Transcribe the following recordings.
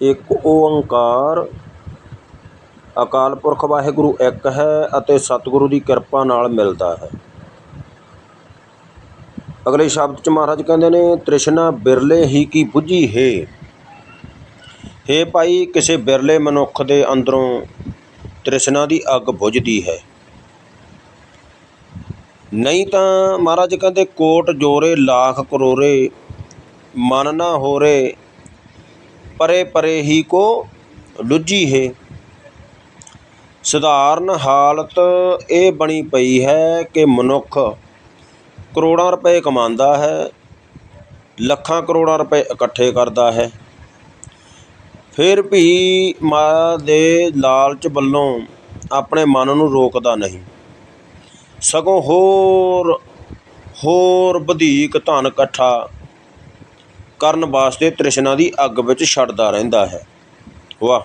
ਇੱਕ ਓੰਕਾਰ। ਅਕਾਲ ਪੁਰਖ ਵਾਹਿਗੁਰੂ ਇੱਕ ਹੈ ਅਤੇ ਸਤਿਗੁਰੂ ਦੀ ਕਿਰਪਾ ਨਾਲ ਮਿਲਦਾ ਹੈ। ਅਗਲੇ ਸ਼ਬਦ ਚ ਮਹਾਰਾਜ ਕਹਿੰਦੇ ਨੇ, ਤ੍ਰਿਸ਼ਨਾ ਬਿਰਲੇ ਹੀ ਕੀ ਬੁੱਝੀ ਹੈ। ਹੇ ਭਾਈ, ਕਿਸੇ ਬਿਰਲੇ ਮਨੁੱਖ ਦੇ ਅੰਦਰੋਂ ਤ੍ਰਿਸ਼ਨਾ ਦੀ ਅੱਗ ਬੁਝਦੀ ਹੈ। ਨਹੀਂ ਤਾਂ ਮਹਾਰਾਜ ਕਹਿੰਦੇ, ਕੋਟ ਜੋਰੇ ਲੱਖ ਕਰੋਰੇ ਮਨ ਨਾ ਹੋਰੇ ਪਰੇ ਪਰੇ ਹੀ ਕੋ ਲੁੱਝੀ ਹੈ। ਸਧਾਰਨ ਹਾਲਤ ਇਹ ਬਣੀ ਪਈ ਹੈ ਕਿ ਮਨੁੱਖ ਕਰੋੜਾਂ ਰੁਪਏ ਕਮਾਉਂਦਾ ਹੈ, ਲੱਖਾਂ ਕਰੋੜਾਂ ਰੁਪਏ ਇਕੱਠੇ ਕਰਦਾ ਹੈ। ਫਿਰ ਵੀ ਮਾਇਆ ਦੇ ਲਾਲਚ ਵੱਲੋਂ ਆਪਣੇ ਮਨ ਨੂੰ ਰੋਕਦਾ ਨਹੀਂ। ਸਗੋਂ ਹੋਰ ਹੋਰ ਵਧੇਕ ਧਨ ਇਕੱਠਾ ਕਰਨ ਵਾਸਤੇ ਤ੍ਰਿਸ਼ਨਾ ਦੀ ਅੱਗ ਵਿੱਚ ਛੱਡਦਾ ਰਹਿੰਦਾ ਹੈ। ਵਾਹ।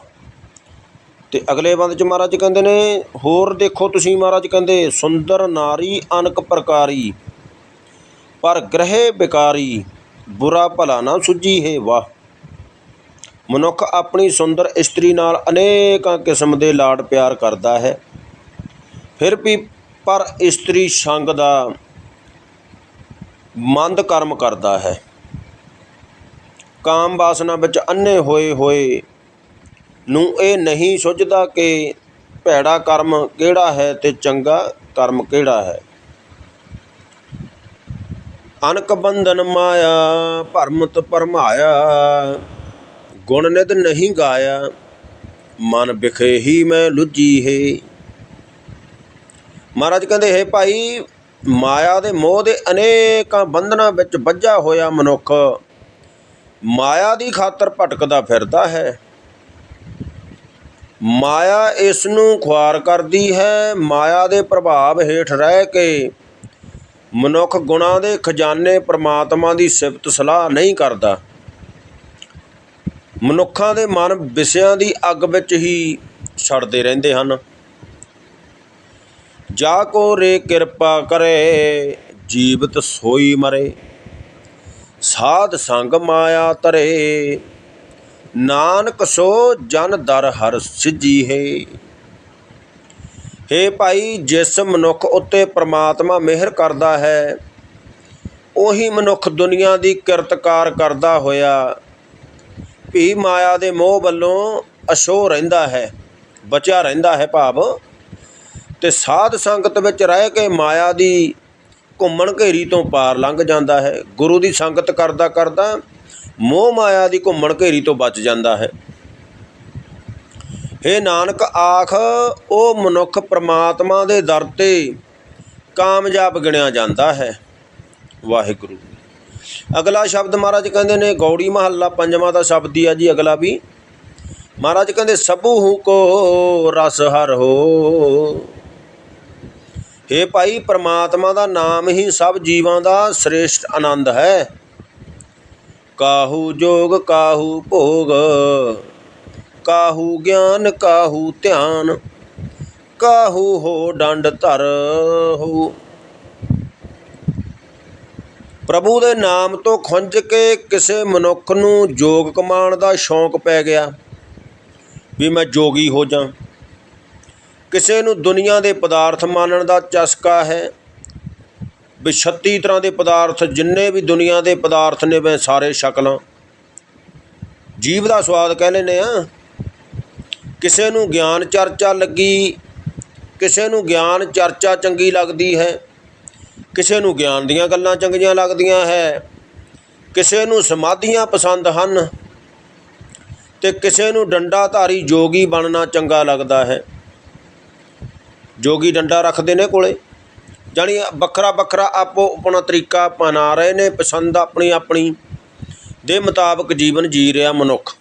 ਤੇ ਅਗਲੇ ਬੰਦ ਚ ਮਹਾਰਾਜ ਕਹਿੰਦੇ ਨੇ, ਹੋਰ ਦੇਖੋ ਤੁਸੀਂ ਮਹਾਰਾਜ ਕਹਿੰਦੇ, ਸੁੰਦਰ ਨਾਰੀ, ਅਨਕ ਪ੍ਰਕਾਰੀ, ਪਰ ਗ੍ਰਹਿ ਬਿਕਾਰੀ, ਬੁਰਾ ਭਲਾ ਨਾ ਸੁਝੀ ਹੈ। ਵਾਹ। ਮਨੁੱਖ ਆਪਣੀ ਸੁੰਦਰ ਇਸਤਰੀ ਨਾਲ ਅਨੇਕਾਂ ਕਿਸਮ ਦੇ ਲਾਡ ਪਿਆਰ ਕਰਦਾ ਹੈ। ਫਿਰ ਵੀ ਪਰ ਇਸਤਰੀ ਸੰਗ ਦਾ ਮੰਦ ਕਰਮ ਕਰਦਾ ਹੈ। ਕਾਮ ਵਾਸਨਾ ਵਿੱਚ ਅੰਨੇ ਹੋਏ ਹੋਏ ਨੂੰ ਇਹ ਨਹੀਂ ਸੁਝਦਾ ਕਿ ਭੈੜਾ ਕਰਮ ਕਿਹੜਾ ਹੈ ਤੇ ਚੰਗਾ ਕਰਮ ਕਿਹੜਾ ਹੈ। ਅਨਕ ਬੰਧਨ ਮਾਇਆ, ਭਰਮਤ ਪਰਮਾਇਆ ਗੁਣ ਨਿਤ ਨਹੀਂ ਗਾਇਆ, ਮਨ ਵਿਖੇ ਹੀ ਮੈਂ ਲੁੱਜੀ ਹੈ। ਮਹਾਰਾਜ ਕਹਿੰਦੇ, ਹੈ ਭਾਈ, ਮਾਇਆ ਦੇ ਮੋਹ ਦੇ ਅਨੇਕਾਂ ਬੰਧਨਾਂ ਵਿੱਚ ਵੱਜਾ ਹੋਇਆ ਮਨੁੱਖ ਮਾਇਆ ਦੀ ਖਾਤਰ ਭਟਕਦਾ ਫਿਰਦਾ ਹੈ। ਮਾਇਆ ਇਸ ਨੂੰ ਖੁਆਰ ਕਰਦੀ ਹੈ। ਮਾਇਆ ਦੇ ਪ੍ਰਭਾਵ ਹੇਠ ਰਹਿ ਕੇ ਮਨੁੱਖ ਗੁਣਾਂ ਦੇ ਖਜ਼ਾਨੇ ਪ੍ਰਮਾਤਮਾ ਦੀ ਸਿਫਤ ਸਲਾਹ ਨਹੀਂ ਕਰਦਾ। ਮਨੁੱਖਾਂ ਦੇ ਮਨ ਵਿਸਿਆਂ ਦੀ ਅੱਗ ਵਿੱਚ ਹੀ ਛੜਦੇ ਰਹਿੰਦੇ ਹਨ। ਜਾ ਕੋ ਰੇ ਕਿਰਪਾ ਕਰੇ, ਜੀਵਤ ਸੋਈ ਮਰੇ। ਸਾਧ ਸੰਗ ਮਾਇਆ ਤਰੇ ਨਾਨਕ ਸੋ ਜਨ ਦਰ ਹਰ ਸਿੱਜੀ ਹੈ। ਹੇ ਭਾਈ, ਜਿਸ ਮਨੁੱਖ ਉੱਤੇ ਪ੍ਰਮਾਤਮਾ ਮਿਹਰ ਕਰਦਾ ਹੈ, ਉਹੀ ਮਨੁੱਖ ਦੁਨੀਆ ਦੀ ਕਿਰਤਕਾਰ ਕਰਦਾ ਹੋਇਆ, ਭੀ ਮਾਇਆ ਦੇ ਮੋਹ ਵੱਲੋਂ ਅਸ਼ੋ ਰਹਿੰਦਾ ਹੈ, ਬਚਿਆ ਰਹਿੰਦਾ ਹੈ ਭਾਵ। ਤੇ ਸਾਧ ਸੰਗਤ ਵਿੱਚ ਰਹਿ ਕੇ ਮਾਇਆ ਦੀ ਘੁੰਮਣ ਘੇਰੀ ਤੋਂ ਪਾਰ ਲੰਘ ਜਾਂਦਾ ਹੈ। ਗੁਰੂ ਦੀ ਸੰਗਤ ਕਰਦਾ ਕਰਦਾ ਮੋਹ ਮਾਇਆ ਦੀ ਘੁੰਮਣ ਘੇਰੀ ਤੋਂ ਬਚ ਜਾਂਦਾ ਹੈ। ਹੇ ਨਾਨਕ ਆਖ ਉਹ ਮਨੁੱਖ ਪ੍ਰਮਾਤਮਾ ਦੇ ਦਰ ਤੇ ਕਾਮਯਾਬ ਗਿਣਿਆ ਜਾਂਦਾ ਹੈ। ਵਾਹਿਗੁਰੂ। ਅਗਲਾ ਸ਼ਬਦ ਮਹਾਰਾਜ ਕਹਿੰਦੇ ਨੇ, ਗੌੜੀ ਮਹੱਲਾ ਪੰਜਵਾਂ ਦਾ ਸ਼ਬਦ ਹੀ ਆ ਜੀ ਅਗਲਾ ਵੀ। ਮਹਾਰਾਜ ਕਹਿੰਦੇ, ਸਭੂ ਕੋ ਰਸ ਹਰ ਹੋ। ਹੇ ਭਾਈ, ਪ੍ਰਮਾਤਮਾ ਦਾ ਨਾਮ ਹੀ ਸਭ ਜੀਵਾਂ ਦਾ ਸ੍ਰੇਸ਼ਟ ਆਨੰਦ ਹੈ। ਕਾਹੂ ਜੋਗ, ਕਾਹੂ ਭੋਗ, ਕਾਹੂ ਗਿਆਨ, ਕਾਹੂ ਧਿਆਨ, ਕਾਹੂ ਹੋ ਡੰਡ ਧਰ ਹੋ। ਪ੍ਰਭੂ ਦੇ ਨਾਮ ਤੋਂ ਖੁੰਝ ਕੇ ਕਿਸੇ ਮਨੁੱਖ ਨੂੰ ਜੋਗ ਕਮਾਉਣ ਦਾ ਸ਼ੌਂਕ ਪੈ ਗਿਆ ਵੀ ਮੈਂ ਜੋਗੀ ਹੋ ਜਾਂ। ਕਿਸੇ ਨੂੰ ਦੁਨੀਆ ਦੇ ਪਦਾਰਥ ਮਾਨਣ ਦਾ ਚਸਕਾ ਹੈ, ਵੀ 36 ਤਰ੍ਹਾਂ ਦੇ ਪਦਾਰਥ, ਜਿੰਨੇ ਵੀ ਦੁਨੀਆ ਦੇ ਪਦਾਰਥ ਨੇ, ਮੈਂ ਸਾਰੇ ਸ਼ਕਲਾਂ ਜੀਵ ਦਾ ਸਵਾਦ ਕਹਿ ਲੈਨੇ ਆ, ਕਿਸੇ ਨੂੰ ਗਿਆਨ ਚਰਚਾ ਲੱਗੀ, ਕਿਸੇ ਨੂੰ ਗਿਆਨ ਚਰਚਾ ਚੰਗੀ ਲੱਗਦੀ ਹੈ, ਕਿਸੇ ਨੂੰ ਗਿਆਨ ਦੀਆਂ ਗੱਲਾਂ ਚੰਗੀਆਂ ਲੱਗਦੀਆਂ ਹੈ, ਕਿਸੇ ਨੂੰ ਸਮਾਧੀਆਂ ਪਸੰਦ ਹਨ, ਤੇ ਕਿਸੇ ਨੂੰ ਡੰਡਾਧਾਰੀ ਜੋਗੀ ਬਣਨਾ ਚੰਗਾ ਲੱਗਦਾ ਹੈ। ਜੋਗੀ ਡੰਡਾ ਰੱਖਦੇ ਨੇ ਕੋਲੇ। ਜਾਣੀ ਵੱਖਰਾ ਵੱਖਰਾ ਆਪੋ ਆਪਣਾ ਤਰੀਕਾ ਅਪਣਾ ਰਹੇ ਨੇ, ਪਸੰਦ ਆਪਣੀ ਆਪਣੀ ਦੇ ਮੁਤਾਬਕ ਜੀਵਨ ਜੀ ਰਿਹਾ ਮਨੁੱਖ।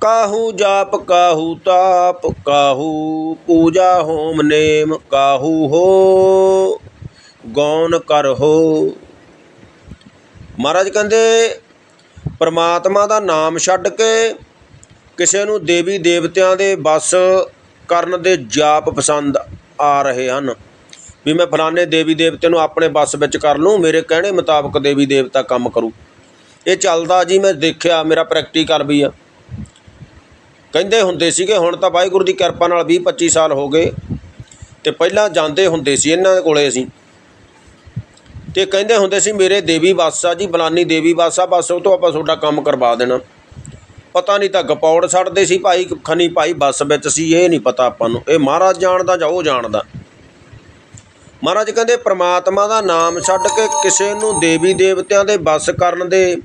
ਕਾਹੂ ਜਾਪ, ਕਾਹੂ ਤਾਪ, ਕਾਹੂ ਪੂਜਾ ਹੋਮ ਨੇਮ, ਕਾਹੂ ਹੋ ਗੌਨ ਕਰ ਹੋ। ਮਹਾਰਾਜ ਕਹਿੰਦੇ, ਪਰਮਾਤਮਾ ਦਾ ਨਾਮ ਛੱਡ ਕੇ ਕਿਸੇ ਨੂੰ ਦੇਵੀ ਦੇਵਤਿਆਂ ਦੇ ਬਸ ਕਰਨ ਦੇ ਜਾਪ ਪਸੰਦ ਆ ਰਹੇ ਹਨ। ਵੀ ਮੈਂ ਫਲਾਣੇ ਦੇਵੀ ਦੇਵਤੇ ਨੂੰ ਆਪਣੇ ਬਸ ਵਿੱਚ ਕਰ ਲੂੰ, ਮੇਰੇ ਕਹਿਣੇ ਮੁਤਾਬਕ ਦੇਵੀ ਦੇਵਤਾ ਕੰਮ ਕਰੂ। ਇਹ ਚੱਲਦਾ ਜੀ, ਮੈਂ ਦੇਖਿਆ, ਮੇਰਾ ਪ੍ਰੈਕਟੀਕਲ ਵੀ ਆ। ਕਹਿੰਦੇ ਹੁੰਦੇ ਸੀਗੇ, ਹੁਣ ਤਾਂ ਵਾਹਿਗੁਰੂ ਦੀ ਕਿਰਪਾ ਨਾਲ 20 25 ਸਾਲ ਹੋ ਗਏ ਤੇ ਪਹਿਲਾਂ ਜਾਂਦੇ ਹੁੰਦੇ ਸੀ, ਇਹਨਾਂ ਦੇ ਕੋਲੇ ਅਸੀਂ। ਤੇ ਕਹਿੰਦੇ ਹੁੰਦੇ ਸੀ, ਮੇਰੇ ਦੇਵੀ ਬੱਸ ਆ ਜੀ ਬਲਾਨੀ ਦੇਵੀ ਬੱਸ ਆ ਬਸ ਉਹ ਤੋਂ ਆਪਾਂ ਤੁਹਾਡਾ ਕੰਮ ਕਰਵਾ ਦੇਣਾ। ਪਤਾ ਨਹੀਂ ਤਾਂ ਗਪੌੜ ਛੱਡਦੇ ਸੀ ਭਾਈ, ਖਨੀ ਭਾਈ, ਬੱਸ ਵਿੱਚ ਸੀ, ਇਹ ਨਹੀਂ ਪਤਾ ਆਪਾਂ ਨੂੰ। ਇਹ ਮਹਾਰਾਜ ਜਾਣਦਾ ਜਾਂ ਉਹ ਜਾਣਦਾ। ਮਹਾਰਾਜ ਕਹਿੰਦੇ, ਪ੍ਰਮਾਤਮਾ ਦਾ ਨਾਮ ਛੱਡ ਕੇ ਕਿਸੇ ਨੂੰ ਦੇਵੀ ਦੇਵਤਿਆਂ ਦੇ ਬੱਸ ਕਰਨ ਦੇ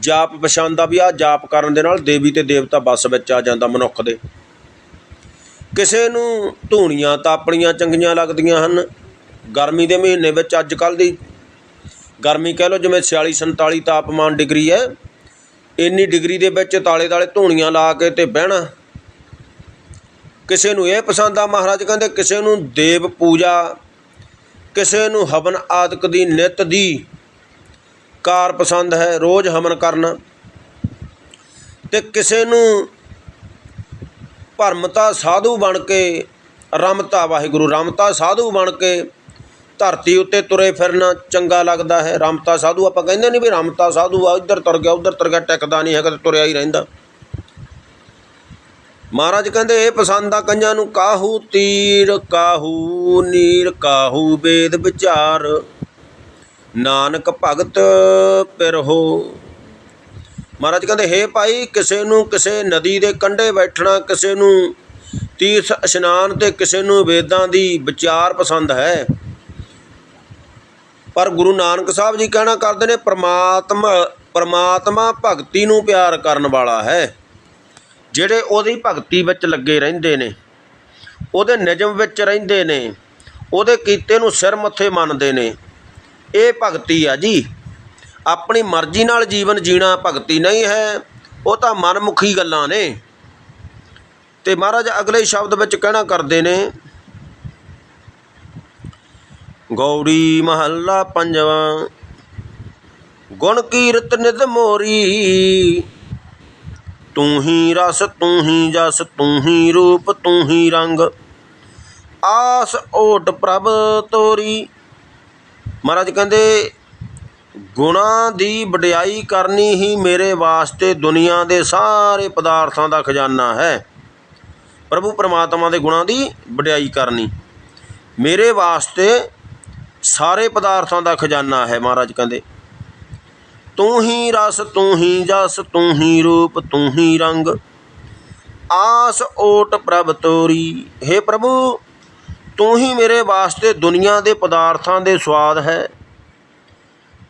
ਜਾਪ ਪਛਾਣਦਾ ਵੀ ਆ, ਜਾਪ ਕਰਨ ਦੇ ਨਾਲ ਦੇਵੀ ਤੇ ਦੇਵਤਾ ਬੱਸ ਵਿੱਚ ਆ ਜਾਂਦਾ ਮਨੁੱਖ ਦੇ। ਕਿਸੇ ਨੂੰ ਧੂਣੀਆਂ ਤਾਪਣੀਆਂ ਚੰਗੀਆਂ ਲੱਗਦੀਆਂ ਹਨ। ਗਰਮੀ ਦੇ ਮਹੀਨੇ ਵਿੱਚ ਅੱਜ ਕੱਲ੍ਹ ਦੀ, ਗਰਮੀ ਕਹਿ ਲਓ ਜਿਵੇਂ 46 47 ਤਾਪਮਾਨ ਡਿਗਰੀ ਹੈ ਇੰਨੀ ਡਿਗਰੀ ਦੇ ਵਿੱਚ ਤਾਲੇ ਤਾਲੇ ਧੂਣੀਆਂ ਲਾ ਕੇ ਤੇ ਬਹਿਣਾ। ਕਿਸੇ ਨੂੰ ਇਹ ਪਸੰਦ ਆ ਮਹਾਰਾਜ ਕਹਿੰਦੇ, ਕਿਸੇ ਨੂੰ ਦੇਵ ਪੂਜਾ, ਕਿਸੇ ਨੂੰ ਹਵਨ ਆਦਿਕ ਦੀ ਨਿਤ ਦੀ ਕਾਰ ਪਸੰਦ ਹੈ, ਰੋਜ਼ ਹਵਨ ਕਰਨਾ। ਤੇ ਕਿਸੇ ਨੂੰ ਭਰਮਤਾ ਸਾਧੂ ਬਣ ਕੇ ਰਮਤਾ ਵਾਹਿਗੁਰੂ, ਰਮਤਾ ਸਾਧੂ ਬਣ ਕੇ ਧਰਤੀ ਉੱਤੇ ਤੁਰੇ ਫਿਰਨਾ ਚੰਗਾ ਲੱਗਦਾ ਹੈ। ਰਮਤਾ ਸਾਧੂ, ਆਪਾਂ ਕਹਿੰਦੇ ਨਹੀਂ ਵੀ ਰਮਤਾ ਸਾਧੂ ਆ, ਇੱਧਰ ਤੁਰ ਗਿਆ, ਉੱਧਰ ਤੁਰ ਗਿਆ, ਟਿਕਦਾ ਨਹੀਂ ਹੈਗਾ ਤੇ ਤੁਰਿਆ ਹੀ ਰਹਿੰਦਾ। ਮਹਾਰਾਜ ਕਹਿੰਦੇ, ਇਹ ਪਸੰਦ ਆ ਕਈਆਂ ਨੂੰ, ਕਾਹੂ ਤੀਰ, ਕਾਹੂ ਨੀਰ, ਕਾਹੂ ਵੇਦ ਵਿਚਾਰ। ਨਾਨਕ ਭਗਤ ਪਿਰਹੋ ਮਹਾਰਾਜ ਕਹਿੰਦੇ, ਹੇ ਭਾਈ, ਕਿਸੇ ਨੂੰ ਕਿਸੇ ਨਦੀ ਦੇ ਕੰਢੇ ਬੈਠਣਾ, ਕਿਸੇ ਨੂੰ ਤੀਰਥ ਇਸ਼ਨਾਨ ਤੇ ਕਿਸੇ ਨੂੰ ਵੇਦਾਂ ਦੀ ਵਿਚਾਰ ਪਸੰਦ ਹੈ। ਪਰ ਗੁਰੂ ਨਾਨਕ ਸਾਹਿਬ ਜੀ ਕਹਿਣਾ ਕਰਦੇ ਨੇ, ਪ੍ਰਮਾਤਮਾ ਪ੍ਰਮਾਤਮਾ ਭਗਤੀ ਨੂੰ ਪਿਆਰ ਕਰਨ ਵਾਲਾ ਹੈ। ਜਿਹੜੇ ਉਹਦੀ ਭਗਤੀ ਵਿੱਚ ਲੱਗੇ ਰਹਿੰਦੇ ਨੇ, ਉਹਦੇ ਨਿਯਮ ਵਿੱਚ ਰਹਿੰਦੇ ਨੇ, ਉਹਦੇ ਕੀਤੇ ਨੂੰ ਸਿਰ ਮੱਥੇ ਮੰਨਦੇ ਨੇ, ਇਹ ਭਗਤੀ ਆ ਜੀ। ਆਪਣੀ ਮਰਜ਼ੀ ਨਾਲ ਜੀਵਨ ਜੀਣਾ ਭਗਤੀ ਨਹੀਂ ਹੈ, ਉਹ ਤਾਂ ਮਨਮੁਖੀ ਗੱਲਾਂ ਨੇ। ਤੇ ਮਹਾਰਾਜ ਅਗਲੇ ਸ਼ਬਦ ਵਿੱਚ ਕਹਿਣਾ ਕਰਦੇ ਨੇ ਗੌੜੀ ਮਹੱਲਾ ਪੰਜਵਾਂ। ਗੁਣ ਕੀਰਤ ਨਿਤ ਮੋਰੀ। ਤੂੰ ਹੀ ਰਸ, ਤੂੰ ਹੀ ਜਸ, ਤੂੰ ਹੀ ਰੂਪ, ਤੂੰ ਹੀ ਰੰਗ। ਆਸ ਓਟ ਪ੍ਰਭ ਤੋਰੀ। ਮਹਾਰਾਜ ਕਹਿੰਦੇ, ਗੁਣਾਂ ਦੀ ਵਡਿਆਈ ਕਰਨੀ ਹੀ ਮੇਰੇ ਵਾਸਤੇ ਦੁਨੀਆ ਦੇ ਸਾਰੇ ਪਦਾਰਥਾਂ ਦਾ ਖਜ਼ਾਨਾ ਹੈ। ਪ੍ਰਭੂ ਪਰਮਾਤਮਾ ਦੇ ਗੁਣਾਂ ਦੀ ਵਡਿਆਈ ਕਰਨੀ। ਮੇਰੇ ਵਾਸਤੇ ਸਾਰੇ ਪਦਾਰਥਾਂ ਦਾ ਖਜ਼ਾਨਾ ਹੈ, ਮਹਾਰਾਜ ਕਹਿੰਦੇ। ਤੂੰ ਹੀ ਰਸ, ਤੂੰ ਹੀ ਜਸ, ਤੂੰ ਹੀ ਰੂਪ, ਤੂੰ ਹੀ ਰੰਗ। ਆਸ, ਓਟ, ਪ੍ਰਭ, ਤੋਰੀ। हे ਪ੍ਰਭੂ, ਤੂੰ ਹੀ ਮੇਰੇ ਵਾਸਤੇ ਦੁਨੀਆ ਦੇ ਪਦਾਰਥਾਂ ਦੇ ਸਵਾਦ ਹੈ।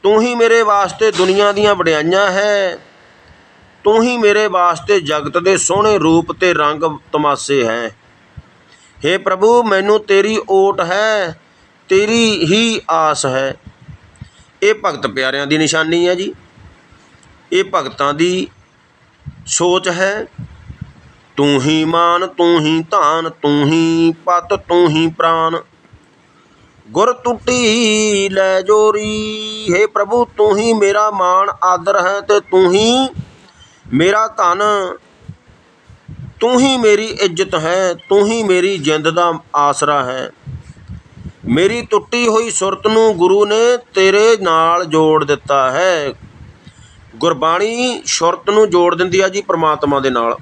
ਤੂੰ ਹੀ ਮੇਰੇ ਵਾਸਤੇ ਦੁਨੀਆ ਦੀਆਂ ਵਡਿਆਈਆਂ ਹੈ। ਤੂੰ ਹੀ ਮੇਰੇ ਵਾਸਤੇ ਜਗਤ ਦੇ ਸੋਹਣੇ ਰੂਪ ਤੇ ਰੰਗ ਤਮਾਸੇ ਹੈ। हे ਪ੍ਰਭੂ, ਮੈਨੂੰ ਤੇਰੀ ਓਟ ਹੈ। ਤੇਰੀ ਹੀ ਆਸ ਹੈ। ਇਹ ਭਗਤ ਪਿਆਰਿਆਂ ਦੀ ਨਿਸ਼ਾਨੀ ਹੈ ਜੀ। ਇਹ ਭਗਤਾਂ ਦੀ ਸੋਚ ਹੈ। ਤੂੰ ਹੀ ਮਾਨ, ਤੂੰ ਹੀ ਧਾਨ, ਤੂੰ ਹੀ ਪਤ, ਤੂੰ ਹੀ ਪ੍ਰਾਨ। ਗੁਰ ਟੁੱਟੀ ਲੈ ਜੋਰੀ हे ਪ੍ਰਭੂ, ਤੂੰ ਹੀ ਮੇਰਾ ਮਾਣ, ਆਦਰ ਹੈ ਤੇ ਤੂੰ ਹੀ ਮੇਰਾ ਧਨ। ਤੂੰ ਹੀ ਮੇਰੀ ਇੱਜ਼ਤ ਹੈ, ਤੂੰ ਹੀ ਮੇਰੀ ਜਿੰਦ ਦਾ ਆਸਰਾ ਹੈ। ਮੇਰੀ ਟੁੱਟੀ ਹੋਈ ਸੁਰਤ ਨੂੰ ਗੁਰੂ ਨੇ ਤੇਰੇ ਨਾਲ ਜੋੜ ਦਿੱਤਾ ਹੈ। ਗੁਰਬਾਣੀ ਸੁਰਤ ਨੂੰ ਜੋੜ ਦਿੰਦੀ ਆ ਜੀ ਪ੍ਰਮਾਤਮਾ ਦੇ ਨਾਲ।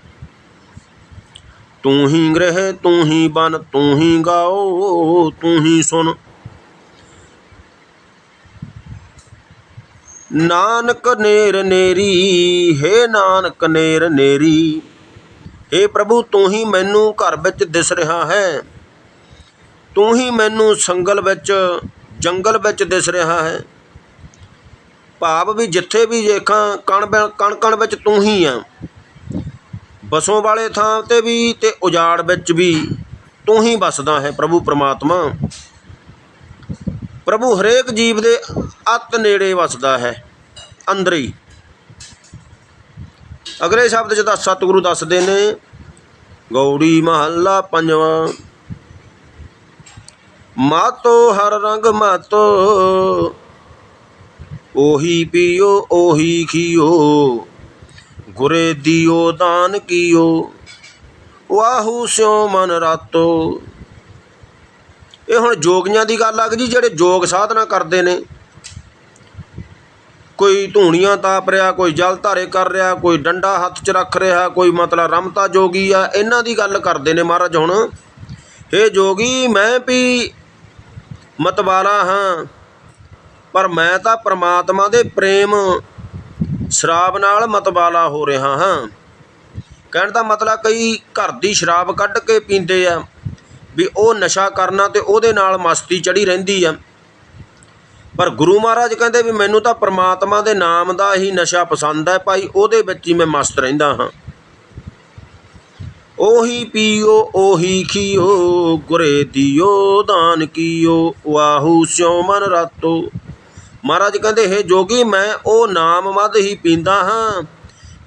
ਤੂੰ ਹੀ ਗ੍ਰਹਿ, ਤੂੰ ਹੀ ਬਨ, ਤੂੰ ਹੀ ਗਾਓ, ਤੂੰ ਹੀ ਸੁਣ ਨਾਨਕ ਨੇਰ ਨੇਰੀ, ਹੇ ਨਾਨਕ ਨੇਰ ਨੇਰੀ हे ਪ੍ਰਭੂ ਤੂੰ ਹੀ ਮੈਨੂੰ ਘਰ ਵਿੱਚ ਦਿਸ ਰਿਹਾ ਹੈ। ਤੂੰ ਹੀ ਮੈਨੂੰ ਸੰਗਲ ਵਿੱਚ, ਜੰਗਲ ਵਿੱਚ ਦਿਸ ਰਿਹਾ ਹੈ। ਭਾਵ ਵੀ ਜਿੱਥੇ ਵੀ ਦੇਖਾਂ, ਕਣ ਬ- ਕਣ ਕਣ ਵਿੱਚ ਤੂੰ ਹੀ ਆ। ਬਸੋਂ ਵਾਲੇ ਥਾਂ ਤੇ ਵੀ ਤੇ ਉਜਾੜ ਵਿੱਚ ਵੀ ਤੂੰ ਹੀ ਵਸਦਾ ਹੈ ਪ੍ਰਭੂ ਪ੍ਰਮਾਤਮਾ। ਪ੍ਰਭੂ ਹਰੇਕ ਜੀਵ ਦੇ ਅਤ ਨੇੜੇ ਵਸਦਾ ਹੈ, ਅੰਦਰ। ਹੀ ਅਗਲੇ ਸ਼ਬਦ ਚ ਤਾਂ ਸਤਿਗੁਰੂ ਦੱਸਦੇ ਨੇ ਗੌੜੀ ਮਹੱਲਾ ਪੰਜਵਾਂ। ਮਾਤੋ ਹਰ ਰੰਗ ਮਾਤੋ, ਉਹੀ ਪੀਓ, ਉਹੀ ਖੀਓ। ਗੁਰੇ ਦਿਓ, ਦਾਨ ਕੀਓ। ਵਾਹੂ ਸਿਓ ਮਨ ਰਾਤੋ। ਇਹ ਹੁਣ ਜੋਗੀਆਂ ਦੀ ਗੱਲ ਆ ਗਈ ਜੀ, ਜਿਹੜੇ ਜੋਗ ਸਾਧਨਾ ਕਰਦੇ ਨੇ। ਕੋਈ ਧੂਣੀਆਂ ਤਾਪ ਰਿਹਾ, ਕੋਈ ਜਲ ਧਾਰੇ ਕਰ ਰਿਹਾ, ਕੋਈ ਡੰਡਾ ਹੱਥ 'ਚ ਰੱਖ ਰਿਹਾ, ਕੋਈ ਮਤਲਬ ਰਮਤਾ ਜੋਗੀ ਆ, ਇਹਨਾਂ ਦੀ ਗੱਲ ਕਰਦੇ ਨੇ ਮਹਾਰਾਜ ਹੁਣ। ਹੇ ਜੋਗੀ, ਮੈਂ ਵੀ ਮਤਵਾਲਾ ਹਾਂ। ਪਰ ਮੈਂ ਤਾਂ ਪ੍ਰਮਾਤਮਾ ਦੇ ਪ੍ਰੇਮ ਸ਼ਰਾਬ ਨਾਲ ਮਤਵਾਲਾ ਹੋ ਰਿਹਾ ਹਾਂ। ਕਹਿਣ ਦਾ ਮਤਲਬ ਕਈ ਘਰ ਦੀ ਸ਼ਰਾਬ ਕੱਢ ਕੇ ਪੀਂਦੇ ਆ ਵੀ ਉਹ ਨਸ਼ਾ ਕਰਨਾ ਤੇ ਉਹਦੇ ਨਾਲ ਮਸਤੀ ਚੜੀ ਰਹਿੰਦੀ ਆ। ਪਰ ਗੁਰੂ ਮਹਾਰਾਜ ਕਹਿੰਦੇ ਵੀ ਮੈਨੂੰ ਤਾਂ ਪ੍ਰਮਾਤਮਾ ਦੇ ਨਾਮ ਦਾ ਹੀ ਨਸ਼ਾ ਪਸੰਦ ਹੈ ਭਾਈ, ਉਹਦੇ ਵਿੱਚ ਹੀ ਮੈਂ ਮਸਤ ਰਹਿੰਦਾ ਹਾਂ। ਉਹੀ ਪੀਓ, ਉਹੀ ਖੀਓ, ਗੁਰੇ ਦਿਓ, ਦਾਨ ਕੀਓ ਵਾਹੂ ਸਿਉ ਮਨ ਰਾਤੋ। ਮਹਾਰਾਜ ਕਹਿੰਦੇ, ਹੈ ਜੋਗੀ, ਮੈਂ ਉਹ ਨਾਮ ਮਦ ਹੀ ਪੀਂਦਾ ਹਾਂ।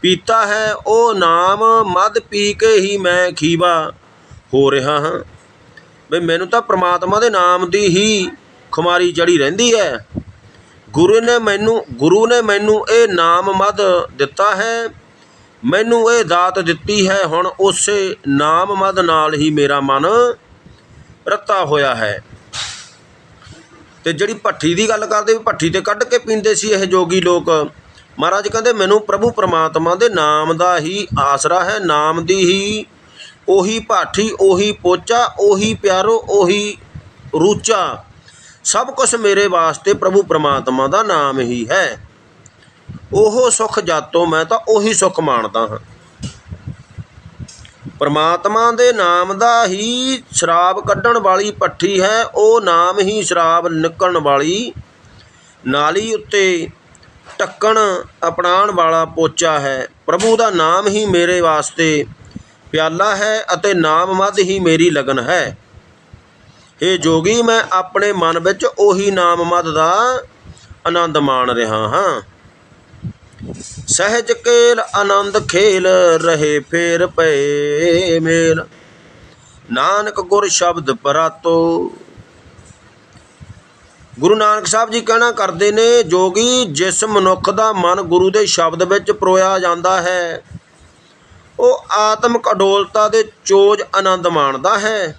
ਪੀਤਾ ਹੈ ਉਹ ਨਾਮ ਮਦ ਪੀ ਕੇ ਹੀ ਮੈਂ ਖੀਵਾ ਹੋ ਰਿਹਾ ਹਾਂ। ਵੀ ਮੈਨੂੰ ਤਾਂ ਪ੍ਰਮਾਤਮਾ ਦੇ ਨਾਮ ਦੀ ਹੀ ਖੁਮਾਰੀ ਚੜੀ ਰਹਿੰਦੀ ਹੈ। ਗੁਰੂ ਨੇ ਮੈਨੂੰ, ਗੁਰੂ ਨੇ ਮੈਨੂੰ ਇਹ ਨਾਮ ਮਦ ਦਿੱਤਾ ਹੈ। ਮੈਨੂੰ ਇਹ ਦਾਤ ਦਿੱਤੀ ਹੈ, ਹੁਣ ਉਸੇ ਨਾਮ ਮਦ ਨਾਲ ਹੀ ਮੇਰਾ ਮਨ ਰੱਤਾ ਹੋਇਆ ਹੈ। ਤੇ ਜਿਹੜੀ ਭੱਠੀ ਦੀ ਗੱਲ ਕਰਦੇ ਵੀ ਭੱਠੀ ਤੇ ਕੱਢ ਕੇ ਪੀਂਦੇ ਸੀ ਇਹ ਜੋਗੀ ਲੋਕ, ਮਹਾਰਾਜ ਕਹਿੰਦੇ ਮੈਨੂੰ ਪ੍ਰਭੂ ਪ੍ਰਮਾਤਮਾ ਦੇ ਨਾਮ ਦਾ ਹੀ ਆਸਰਾ ਹੈ, ਨਾਮ ਦੀ ਹੀ ਉਹੀ ਭਾਠੀ, ਉਹੀ ਪੋਚਾ, ਉਹੀ ਪਿਆਰੋ, ਉਹੀ ਰੂਚਾ, ਸਭ ਕੁਝ ਮੇਰੇ ਵਾਸਤੇ ਪ੍ਰਭੂ ਪ੍ਰਮਾਤਮਾ ਦਾ ਨਾਮ ਹੀ ਹੈ। ਉਹ ਸੁਖ ਜਾਤੋ ਮੈਂ ਤਾਂ ਉਹੀ ਸੁਖ ਮਾਣਦਾ ਹਾਂ। ਪਰਮਾਤਮਾ ਦੇ ਨਾਮ ਦਾ ਹੀ ਸ਼ਰਾਬ ਕੱਢਣ ਵਾਲੀ ਪੱਠੀ ਹੈ, ਉਹ ਨਾਮ ਹੀ ਸ਼ਰਾਬ ਨਿਕਲਣ ਵਾਲੀ। ਨਾਲੀ ਉੱਤੇ ਟੱਕਣ ਅਪਣਾਉਣ ਵਾਲਾ ਪੋਚਾ ਹੈ, ਪ੍ਰਭੂ ਦਾ ਨਾਮ ਹੀ ਮੇਰੇ ਵਾਸਤੇ ਪਿਆਲਾ ਹੈ ਅਤੇ ਨਾਮ ਮਦ ਹੀ ਮੇਰੀ ਲਗਨ ਹੈ। ਇਹ ਜੋਗੀ, ਮੈਂ ਆਪਣੇ ਮਨ ਵਿੱਚ ਉਹੀ ਨਾਮ ਮਦ ਦਾ ਆਨੰਦ ਮਾਣ ਰਿਹਾ ਹਾਂ। ਸਹਿਜ ਕੇਲ ਆਨੰਦ ਖੇਲ ਰਹੇ ਫੇਰ ਪਏ ਮੇਲ। ਨਾਨਕ ਗੁਰ ਸ਼ਬਦ ਪਰਾਤੋ। ਗੁਰੂ ਨਾਨਕ ਸਾਹਿਬ ਜੀ ਕਹਿਣਾ ਕਰਦੇ ਨੇ, ਜੋਗੀ ਜਿਸ ਮਨੁੱਖ ਦਾ ਮਨ ਗੁਰੂ ਦੇ ਸ਼ਬਦ ਵਿੱਚ ਪਰੋਇਆ ਜਾਂਦਾ ਹੈ, ਉਹ ਆਤਮਿਕ ਅਡੋਲਤਾ ਦੇ ਚੋਜ ਆਨੰਦ ਮਾਣਦਾ ਹੈ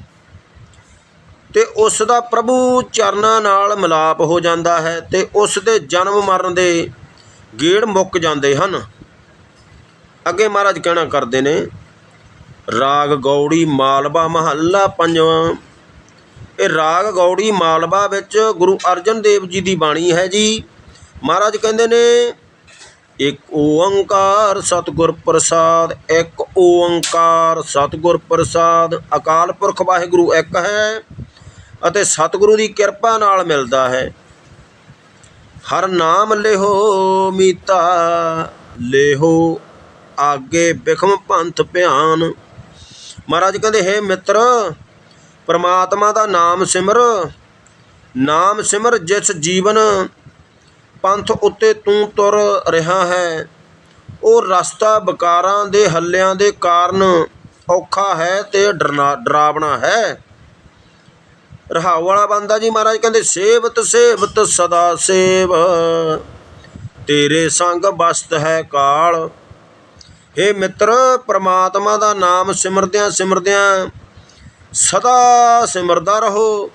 ਤੇ ਉਸ ਦਾ ਪ੍ਰਭੂ ਚਰਨਾਂ ਨਾਲ ਮਿਲਾਪ ਹੋ ਜਾਂਦਾ ਹੈ ਤੇ ਉਸ ਦੇ ਜਨਮ ਮਰਨ ਦੇ ਗੇੜ ਮੁੱਕ ਜਾਂਦੇ ਹਨ। ਅੱਗੇ ਮਹਾਰਾਜ ਕਹਿਣਾ ਕਰਦੇ ਨੇ, ਰਾਗ ਗੌੜੀ ਮਾਲਵਾ ਮਹੱਲਾ ਪੰਜਵਾਂ। ਇਹ ਰਾਗ ਗੌੜੀ ਮਾਲਵਾ ਵਿੱਚ ਗੁਰੂ ਅਰਜਨ ਦੇਵ ਜੀ ਦੀ ਬਾਣੀ ਹੈ ਜੀ। ਮਹਾਰਾਜ ਕਹਿੰਦੇ ਨੇ, ਇੱਕ ਓੰਕਾਰ ਸਤਿਗੁਰ ਪ੍ਰਸਾਦ, ਇੱਕ ਓੰਕਾਰ ਸਤਿਗੁਰ ਪ੍ਰਸਾਦ। ਅਕਾਲ ਪੁਰਖ ਵਾਹਿਗੁਰੂ ਇੱਕ ਹੈ ਅਤੇ ਸਤਿਗੁਰੂ ਦੀ ਕਿਰਪਾ ਨਾਲ ਮਿਲਦਾ ਹੈ। ਹਰ ਨਾਮ ਲਿਹੋ ਮੀਤਾ, ਲਿਹੋ ਆਗੇ ਬਿਖਮ ਪੰਥ ਭਿਆਨ। ਮਹਾਰਾਜ ਕਹਿੰਦੇ, ਹੈ ਮਿੱਤਰ, ਪਰਮਾਤਮਾ ਦਾ ਨਾਮ ਸਿਮਰ ਨਾਮ ਸਿਮਰ ਜਿਸ ਜੀਵਨ ਪੰਥ ਉੱਤੇ ਤੂੰ ਤੁਰ ਰਿਹਾ ਹੈ, ਉਹ ਰਸਤਾ ਬਕਾਰਾਂ ਦੇ ਹੱਲਿਆਂ ਦੇ ਕਾਰਨ ਔਖਾ ਹੈ ਤੇ ਡਰਨਾ, ਡਰਾਵਣਾ ਹੈ। ਰਹਾਉ ਵਾਲਾ ਬੰਦਾ ਜੀ ਮਹਾਰਾਜ ਕਹਿੰਦੇ, ਸੇਵਤ ਸੇਵਤ, ਸਦਾ ਸੇਵ। ਤੇਰੇ ਸੰਗ ਬਸਤ ਹੈ ਕਾਲ। ਏ ਮਿੱਤਰ, ਪ੍ਰਮਾਤਮਾ ਦਾ ਨਾਮ ਸਿਮਰਦਿਆਂ ਸਿਮਰਦਿਆਂ ਸਦਾ ਸਿਮਰਦਾ ਰਹੋ।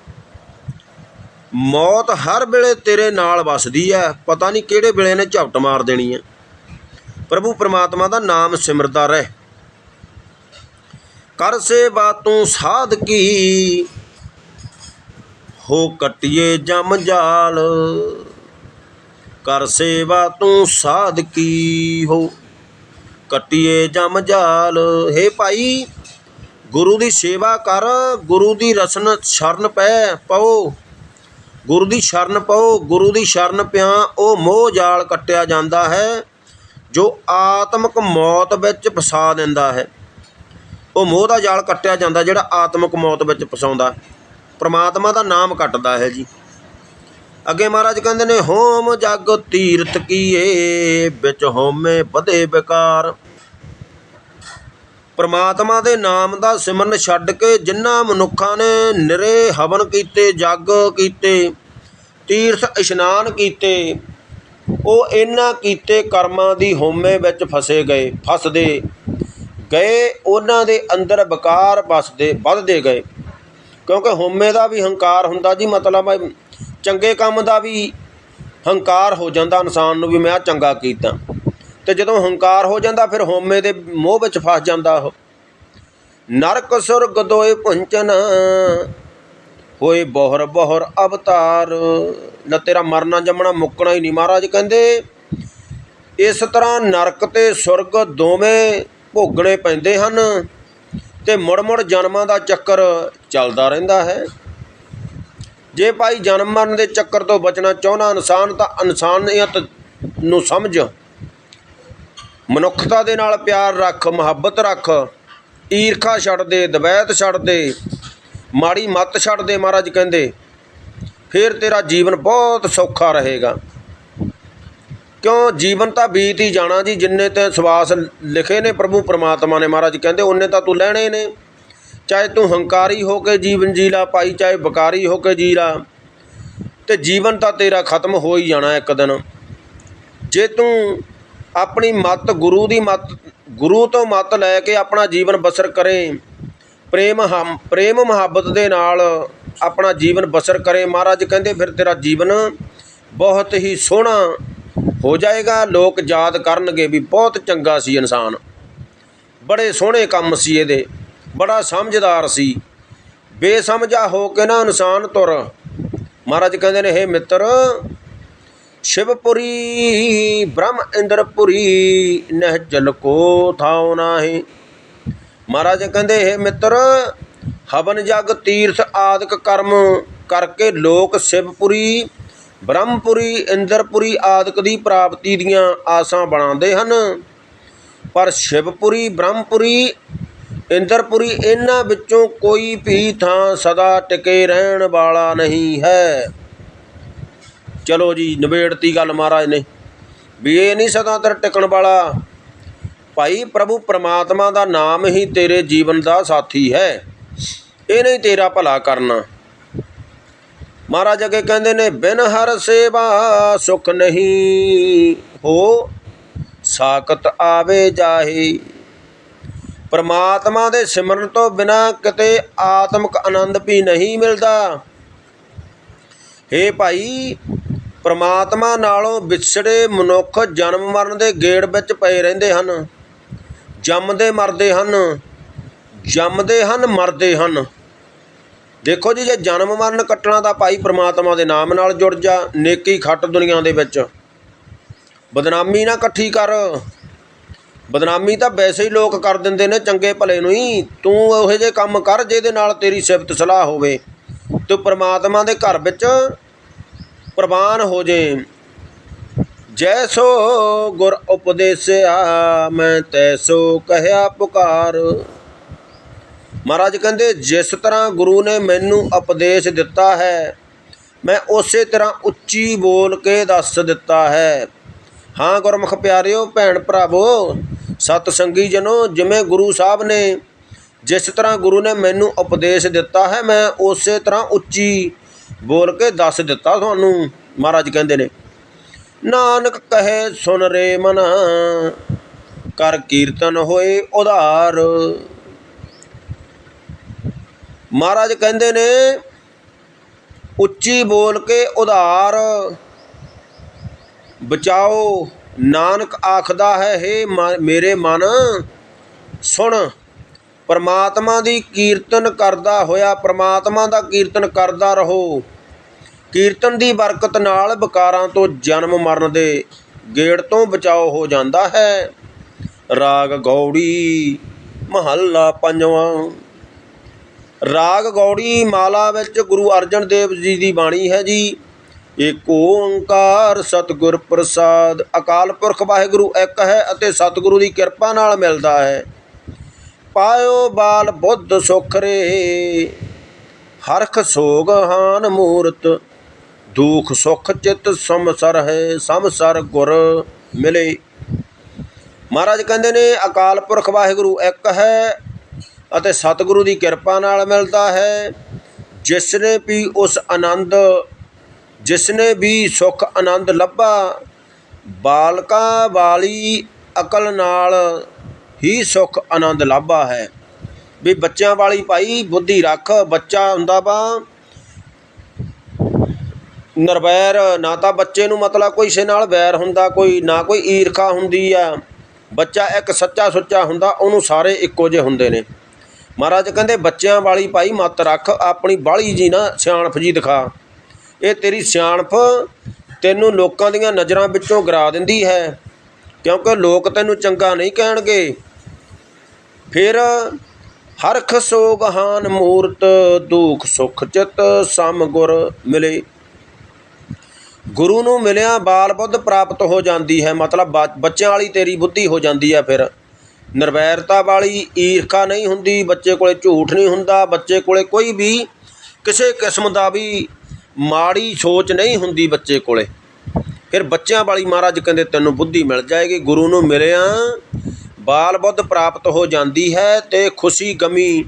ਮੌਤ ਹਰ ਵੇਲੇ ਤੇਰੇ ਨਾਲ ਵਸਦੀ ਹੈ। ਪਤਾ ਨਹੀਂ ਕਿਹੜੇ ਵੇਲੇ ਨੇ ਝਪਟ ਮਾਰ ਦੇਣੀ ਹੈ। ਪ੍ਰਭੂ ਪ੍ਰਮਾਤਮਾ ਦਾ ਨਾਮ ਸਿਮਰਦਾ ਰਹਿ। ਕਰ ਸੇਵਾ ਤੂੰ ਸਾਧ ਕੀ। ਹੋ ਕਟਿਏ ਜਮ ਜਾਲ? ਕਰ ਸੇਵਾ ਤੂੰ ਸਾਧ ਕੀ ਹੋ। ਕਟਿਏ ਜਮ ਜਾਲ। ਹੇ ਭਾਈ, ਗੁਰੂ ਦੀ ਸੇਵਾ ਕਰ, ਗੁਰੂ ਦੀ ਰਸਨ ਸ਼ਰਨ ਪੈ ਪਓ ਗੁਰੂ ਦੀ ਸ਼ਰਨ ਪਓ ਗੁਰੂ ਦੀ ਸ਼ਰਨ ਪਿਆ, ਉਹ ਮੋਹ ਜਾਲ ਕੱਟਿਆ ਜਾਂਦਾ ਹੈ, ਜੋ ਆਤਮਿਕ ਮੌਤ ਵਿੱਚ ਫਸਾ ਦਿੰਦਾ ਹੈ। ਉਹ ਮੋਹ ਦਾ ਜਾਲ ਕੱਟਿਆ ਜਾਂਦਾ ਜਿਹੜਾ ਆਤਮਿਕ ਮੌਤ ਵਿੱਚ ਫਸਾਉਂਦਾ ਪ੍ਰਮਾਤਮਾ ਦਾ ਨਾਮ ਕੱਟਦਾ ਹੈ ਜੀ। ਅੱਗੇ ਮਹਾਰਾਜ ਕਹਿੰਦੇ ਨੇ, ਹੋਮ ਜਗ ਤੀਰਥ ਕੀਏ, ਵਿੱਚ ਹੋਮੇ ਵਧੇ ਵਿਕਾਰ। ਪ੍ਰਮਾਤਮਾ ਦੇ ਨਾਮ ਦਾ ਸਿਮਰਨ ਛੱਡ ਕੇ ਜਿਨ੍ਹਾਂ ਮਨੁੱਖਾਂ ਨੇ ਨਿਰੇ ਹਵਨ ਕੀਤੇ, ਜਗ ਕੀਤੇ, ਤੀਰਥ ਇਸ਼ਨਾਨ ਕੀਤੇ, ਉਹ ਇਹਨਾਂ ਕੀਤੇ ਕਰਮਾਂ ਦੀ ਹੋਮੇ ਵਿੱਚ ਫਸੇ ਗਏ, ਫਸਦੇ ਗਏ, ਉਹਨਾਂ ਦੇ ਅੰਦਰ ਵਿਕਾਰ ਵਸਦੇ, ਵੱਧਦੇ ਗਏ। ਕਿਉਂਕਿ ਹੋਮੇ ਦਾ ਵੀ ਹੰਕਾਰ ਹੁੰਦਾ ਜੀ, ਮਤਲਬ ਚੰਗੇ ਕੰਮ ਦਾ ਵੀ ਹੰਕਾਰ ਹੋ ਜਾਂਦਾ ਇਨਸਾਨ ਨੂੰ ਵੀ ਮੈਂ ਆ ਚੰਗਾ ਕੀਤਾ। ਤੇ ਜਦੋਂ ਹੰਕਾਰ ਹੋ ਜਾਂਦਾ ਫਿਰ ਹਉਮੈ ਦੇ ਮੋਹ ਵਿੱਚ ਫਸ ਜਾਂਦਾ ਉਹ। ਨਰਕ ਸੁਰਗ ਦੋਏ ਪੁੰਚਨ, ਹੋਏ ਬੋਹਰ ਬੋਹਰ ਅਵਤਾਰ। ਨਾ ਤੇਰਾ ਮਰਨਾ ਜੰਮਣਾ ਮੁੱਕਣਾ ਹੀ ਨਹੀਂ ਮਹਾਰਾਜ ਕਹਿੰਦੇ। ਇਸ ਤਰ੍ਹਾਂ ਨਰਕ ਤੇ ਸੁਰਗ ਦੋਵੇਂ ਭੋਗਣੇ ਪੈਂਦੇ ਹਨ। ਤੇ ਮੁੜ ਮੁੜ ਜਨਮਾਂ ਦਾ ਚੱਕਰ ਚੱਲਦਾ ਰਹਿੰਦਾ ਹੈ। ਜੇ ਭਾਈ ਜਨਮ ਮਰਨ ਦੇ ਚੱਕਰ ਤੋਂ ਬਚਣਾ ਚਾਹੁੰਦਾ ਇਨਸਾਨ ਤਾਂ ਇਨਸਾਨੀਅਤ ਨੂੰ ਸਮਝ। ਮਨੁੱਖਤਾ ਦੇ ਨਾਲ ਪਿਆਰ ਰੱਖ, ਮੁਹੱਬਤ ਰੱਖ, ਈਰਖਾ ਛੱਡ ਦੇ, ਦਵੈਤ ਛੱਡ ਦੇ, ਮਾੜੀ ਮੱਤ ਛੱਡ ਦੇ ਮਹਾਰਾਜ ਕਹਿੰਦੇ, ਫਿਰ ਤੇਰਾ ਜੀਵਨ ਬਹੁਤ ਸੌਖਾ ਰਹੇਗਾ। ਕਿਉਂ? ਜੀਵਨ ਤਾਂ ਬੀਤ ਹੀ ਜਾਣਾ ਜੀ। ਜਿੰਨੇ ਤੇ ਸਵਾਸ ਲਿਖੇ ਨੇ ਪ੍ਰਭੂ ਪਰਮਾਤਮਾ ਨੇ ਮਹਾਰਾਜ ਕਹਿੰਦੇ, ਉਹਨੇ ਤਾਂ ਤੂੰ ਲੈਣੇ ਨੇ। ਚਾਹੇ ਤੂੰ ਹੰਕਾਰੀ ਹੋ ਕੇ ਜੀਵਨ ਜੀ ਲਾ ਭਾਈ ਚਾਹੇ ਬਕਾਰੀ ਹੋ ਕੇ ਜੀ ਲਾ ਤੇ ਜੀਵਨ ਤਾਂ ਤੇਰਾ ਖਤਮ ਹੋ ਹੀ ਜਾਣਾ ਇੱਕ ਦਿਨ। ਜੇ ਤੂੰ ਆਪਣੀ ਮਤ, ਗੁਰੂ ਦੀ ਮਤ, ਗੁਰੂ ਤੋਂ ਮਤ ਲੈ ਕੇ ਆਪਣਾ ਜੀਵਨ ਬਸਰ ਕਰੇ, ਪ੍ਰੇਮ ਹਮ ਪ੍ਰੇਮ ਮੁਹੱਬਤ ਦੇ ਨਾਲ ਆਪਣਾ ਜੀਵਨ ਬਸਰ ਕਰੇ, ਮਹਾਰਾਜ ਕਹਿੰਦੇ, ਫਿਰ ਤੇਰਾ ਜੀਵਨ ਬਹੁਤ ਹੀ ਸੋਹਣਾ ਹੋ ਜਾਏਗਾ, ਲੋਕ ਯਾਦ ਕਰਨਗੇ ਵੀ ਬਹੁਤ ਚੰਗਾ ਸੀ ਇਨਸਾਨ। ਬੜੇ ਸੋਹਣੇ ਕੰਮ ਸੀ ਇਹਦੇ, ਬੜਾ ਸਮਝਦਾਰ ਸੀ। ਬੇਸਮਝਾ ਹੋ ਕੇ ਨਾ ਇਨਸਾਨ ਤੁਰ। ਮਹਾਰਾਜ ਕਹਿੰਦੇ ਨੇ, ਹੇ ਮਿੱਤਰ, ਸ਼ਿਵਪੁਰੀ, ਬ੍ਰਹਮ ਇੰਦਰਪੁਰੀ, ਨਹਿ ਜਲ ਕੋ ਥਾਉ ਨਾਹੀ। ਮਹਾਰਾਜ ਕਹਿੰਦੇ, ਹੇ ਮਿੱਤਰ, ਹਵਨ ਜਗ ਤੀਰਥ ਆਦਿਕ ਕਰਮ ਕਰਕੇ ਲੋਕ ਸ਼ਿਵਪੁਰੀ ਬ੍ਰਹਮਪੁਰੀ, ਇੰਦਰਪੁਰੀ ਆਦਿਕ ਦੀ ਪ੍ਰਾਪਤੀ ਦੀਆਂ ਆਸਾਂ ਬਣਾਉਂਦੇ ਹਨ। ਪਰ ਸ਼ਿਵਪੁਰੀ, ਬ੍ਰਹਮਪੁਰੀ, ਇੰਦਰਪੁਰੀ ਇਹਨਾਂ ਵਿੱਚੋਂ ਕੋਈ ਵੀ ਥਾਂ ਸਦਾ ਟਿਕੇ ਰਹਿਣ ਵਾਲਾ ਨਹੀਂ ਹੈ। ਚਲੋ ਜੀ, ਨਿਬੇੜਤੀ ਗੱਲ ਮਹਾਰਾਜ ਨੇ। ਵੀ ਇਹ ਨਹੀਂ ਸਦਾ ਤਰ ਟਿਕਣ ਵਾਲਾ। ਭਾਈ ਪ੍ਰਭੂ ਪਰਮਾਤਮਾ ਦਾ ਨਾਮ ਹੀ ਤੇਰੇ ਜੀਵਨ ਦਾ ਸਾਥੀ ਹੈ। ਇਹ ਨਹੀਂ ਤੇਰਾ ਭਲਾ ਕਰਨਾ। ਮਹਾਰਾਜ ਅੱਗੇ ਕਹਿੰਦੇ ਨੇ, ਬਿਨ ਹਰ ਸੇਵਾ ਸੁਖ ਨਹੀਂ ਹੋ, ਸਾਖਤ ਆਵੇ ਜਾਹੀ। ਪਰਮਾਤਮਾ ਦੇ ਸਿਮਰਨ ਤੋਂ ਬਿਨਾ ਕਿਤੇ ਆਤਮਿਕ ਆਨੰਦ ਵੀ ਨਹੀਂ ਮਿਲਦਾ। ਹੇ ਭਾਈ, ਪਰਮਾਤਮਾ ਨਾਲੋਂ ਵਿਛੜੇ ਮਨੁੱਖ ਜਨਮ ਮਰਨ ਦੇ ਗੇੜ ਵਿੱਚ ਪਏ ਰਹਿੰਦੇ ਹਨ। ਜੰਮਦੇ ਮਰਦੇ ਹਨ, ਜੰਮਦੇ ਹਨ, ਮਰਦੇ ਹਨ। ਦੇਖੋ ਜੀ, ਜੇ ਜਨਮ ਮਰਨ ਕੱਟਣਾ ਤਾਂ ਭਾਈ ਪ੍ਰਮਾਤਮਾ ਦੇ ਨਾਮ ਨਾਲ ਜੁੜ ਜਾ, ਨੇਕੀ ਖੱਟ ਦੁਨੀਆ ਦੇ ਵਿੱਚ। ਬਦਨਾਮੀ ਨਾ ਇਕੱਠੀ ਕਰ। ਬਦਨਾਮੀ ਤਾਂ ਵੈਸੇ ਹੀ ਲੋਕ ਕਰ ਦਿੰਦੇ ਨੇ ਚੰਗੇ ਭਲੇ ਨੂੰ ਹੀ। ਤੂੰ ਉਹੋ ਜਿਹੇ ਕੰਮ ਕਰ ਜਿਹਦੇ ਨਾਲ ਤੇਰੀ ਸਿਫਤ ਸਲਾਹ ਹੋਵੇ ਤੂੰ ਪ੍ਰਮਾਤਮਾ ਦੇ ਘਰ ਵਿੱਚ ਪ੍ਰਵਾਨ ਹੋ ਜੇ। ਜੈਸੋ ਗੁਰ ਉਪਦੇਸਿਆ, ਮੈਂ ਤੈਸੋ ਕਹਿਆ ਪੁਕਾਰ। ਮਹਾਰਾਜ ਕਹਿੰਦੇ, ਜਿਸ ਤਰ੍ਹਾਂ ਗੁਰੂ ਨੇ ਮੈਨੂੰ ਉਪਦੇਸ਼ ਦਿੱਤਾ ਹੈ, ਮੈਂ ਉਸੇ ਤਰ੍ਹਾਂ ਉੱਚੀ ਬੋਲ ਕੇ ਦੱਸ ਦਿੱਤਾ ਹੈ। ਹਾਂ ਗੁਰਮੁਖ ਪਿਆਰਿਓ, ਭੈਣ ਭਰਾਵੋ ਸਤ ਸੰਗੀ ਜਨੋ, ਜਿਵੇਂ ਗੁਰੂ ਸਾਹਿਬ ਨੇ ਜਿਸ ਤਰ੍ਹਾਂ ਗੁਰੂ ਨੇ ਮੈਨੂੰ ਉਪਦੇਸ਼ ਦਿੱਤਾ ਹੈ, ਮੈਂ ਉਸੇ ਤਰ੍ਹਾਂ ਉੱਚੀ ਬੋਲ ਕੇ ਦੱਸ ਦਿੱਤਾ ਤੁਹਾਨੂੰ, ਮਹਾਰਾਜ ਕਹਿੰਦੇ ਨੇ। ਨਾਨਕ ਕਹੇ, ਸੁਨ ਰੇ ਮਨ, ਕਰ ਕੀਰਤਨ ਹੋਏ ਉਧਾਰ। ਮਹਾਰਾਜ ਕਹਿੰਦੇ ਨੇ, ਉੱਚੀ ਬੋਲ ਕੇ ਉਧਾਰ। ਬਚਾਓ, ਨਾਨਕ ਆਖਦਾ ਹੈ, ਹੇ ਮੇਰੇ ਮਨ, ਸੁਣ। ਪਰਮਾਤਮਾ ਦੀ ਕੀਰਤਨ ਕਰਦਾ ਹੋਇਆ, ਪਰਮਾਤਮਾ ਦਾ ਕੀਰਤਨ ਕਰਦਾ ਰਹੋ। ਕੀਰਤਨ ਦੀ ਬਰਕਤ ਨਾਲ ਵਿਕਾਰਾਂ ਤੋਂ ਜਨਮ ਮਰਨ ਦੇ ਗੇੜ ਤੋਂ ਬਚਾਓ ਹੋ ਜਾਂਦਾ ਹੈ। ਰਾਗ ਗੌੜੀ, ਮਹੱਲਾ ਪੰਜਵਾਂ। ਰਾਗ ਗੌੜੀ ਮਾਲਾ ਵਿੱਚ ਗੁਰੂ ਅਰਜਨ ਦੇਵ ਜੀ ਦੀ ਬਾਣੀ ਹੈ ਜੀ। ਏਕ ਓੰਕਾਰ ਸਤਿਗੁਰ ਪ੍ਰਸਾਦ। ਅਕਾਲ ਪੁਰਖ ਵਾਹਿਗੁਰੂ ਇੱਕ ਹੈ ਅਤੇ ਸਤਿਗੁਰੂ ਦੀ ਕਿਰਪਾ ਨਾਲ ਮਿਲਦਾ ਹੈ। ਪਾਇਓ ਬਾਲ ਬੁੱਧ ਸੁਖ ਰੇ। ਹਰਖ ਸੋਗ ਹਾਨ ਮੂਰਤ। ਦੁਖ ਸੁਖ ਚਿਤ ਸਮਸਰ ਹੈ ਸਮਸਰ ਗੁਰ ਮਿਲੇ। ਮਹਾਰਾਜ ਕਹਿੰਦੇ ਨੇ, ਅਕਾਲ ਪੁਰਖ ਵਾਹਿਗੁਰੂ ਇੱਕ ਹੈ ਅਤੇ ਸਤਿਗੁਰੂ ਦੀ ਕਿਰਪਾ ਨਾਲ ਮਿਲਦਾ ਹੈ। ਜਿਸ ਨੇ ਵੀ ਉਸ ਆਨੰਦ ਜਿਸ ਨੇ ਵੀ ਸੁਖ ਆਨੰਦ ਲੱਭਾ, ਬਾਲਕਾਂ ਵਾਲੀ ਅਕਲ ਨਾਲ ਹੀ ਸੁਖ ਆਨੰਦ ਲੱਭਾ ਹੈ। ਵੀ ਬੱਚਿਆਂ ਵਾਲੀ ਭਾਈ, ਬੁੱਧੀ ਰੱਖ, ਬੱਚਾ ਹੁੰਦਾ ਵਾ। ਨਿਰਵੈਰ, ਨਾ ਤਾਂ ਬੱਚੇ ਨੂੰ ਮਤਲਬ ਕੋਈ ਕਿਸੇ ਨਾਲ ਵੈਰ ਹੁੰਦਾ, ਕੋਈ ਨਾ ਕੋਈ ਈਰਖਾ ਹੁੰਦੀ ਆ। ਬੱਚਾ ਇੱਕ ਸੱਚਾ ਸੁੱਚਾ ਹੁੰਦਾ, ਉਹਨੂੰ ਸਾਰੇ ਇੱਕੋ ਜਿਹੇ ਹੁੰਦੇ ਨੇ। ਮਹਾਰਾਜ ਕਹਿੰਦੇ, ਬੱਚਿਆਂ ਵਾਲੀ ਭਾਈ ਮੱਤ ਰੱਖ, ਆਪਣੀ ਬਾਹਲੀ ਜੀ ਨਾ ਸਿਆਣਪ ਜੀ ਦਿਖਾ। ਇਹ ਤੇਰੀ ਸਿਆਣਪ ਤੈਨੂੰ ਲੋਕਾਂ ਦੀਆਂ ਨਜ਼ਰਾਂ ਵਿੱਚੋਂ ਗਰਾ ਦਿੰਦੀ ਹੈ, ਕਿਉਂਕਿ ਲੋਕ ਤੈਨੂੰ ਚੰਗਾ ਨਹੀਂ ਕਹਿਣਗੇ। ਫਿਰ ਹਰਖ ਸੋਗਹਾਨ ਮੂਰਤ, ਦੁਖ ਸੁਖ ਚਿਤ ਸਮ ਗੁਰ ਮਿਲੇ। ਗੁਰੂ ਨੂੰ ਮਿਲਿਆ ਬਾਲ ਬੁੱਧ ਪ੍ਰਾਪਤ ਹੋ ਜਾਂਦੀ ਹੈ, ਮਤਲਬ ਬ- ਬੱਚਿਆਂ ਵਾਲੀ ਤੇਰੀ ਬੁੱਧੀ ਹੋ ਜਾਂਦੀ ਹੈ ਫਿਰ। ਨਿਰਵੈਰਤਾ ਵਾਲੀ ਈਰਖਾ ਨਹੀਂ ਹੁੰਦੀ, ਬੱਚੇ ਕੋਲੇ ਝੂਠ ਨਹੀਂ ਹੁੰਦਾ, ਬੱਚੇ ਕੋਲੇ ਕੋਈ ਵੀ ਕਿਸੇ ਕਿਸਮ ਦਾ ਵੀ ਮਾੜੀ ਸੋਚ ਨਹੀਂ ਹੁੰਦੀ ਬੱਚੇ ਕੋਲੇ। ਫਿਰ ਬੱਚਿਆਂ ਵਾਲੀ ਮਹਾਰਾਜ ਕਹਿੰਦੇ, ਤੈਨੂੰ ਬੁੱਧੀ ਮਿਲ ਜਾਏਗੀ, ਗੁਰੂ ਨੂੰ ਮਿਲਿਆ, ਬਾਲ ਬੁੱਧ ਪ੍ਰਾਪਤ ਹੋ ਜਾਂਦੀ ਹੈ ਤੇ ਖੁਸ਼ੀ ਗਮੀ,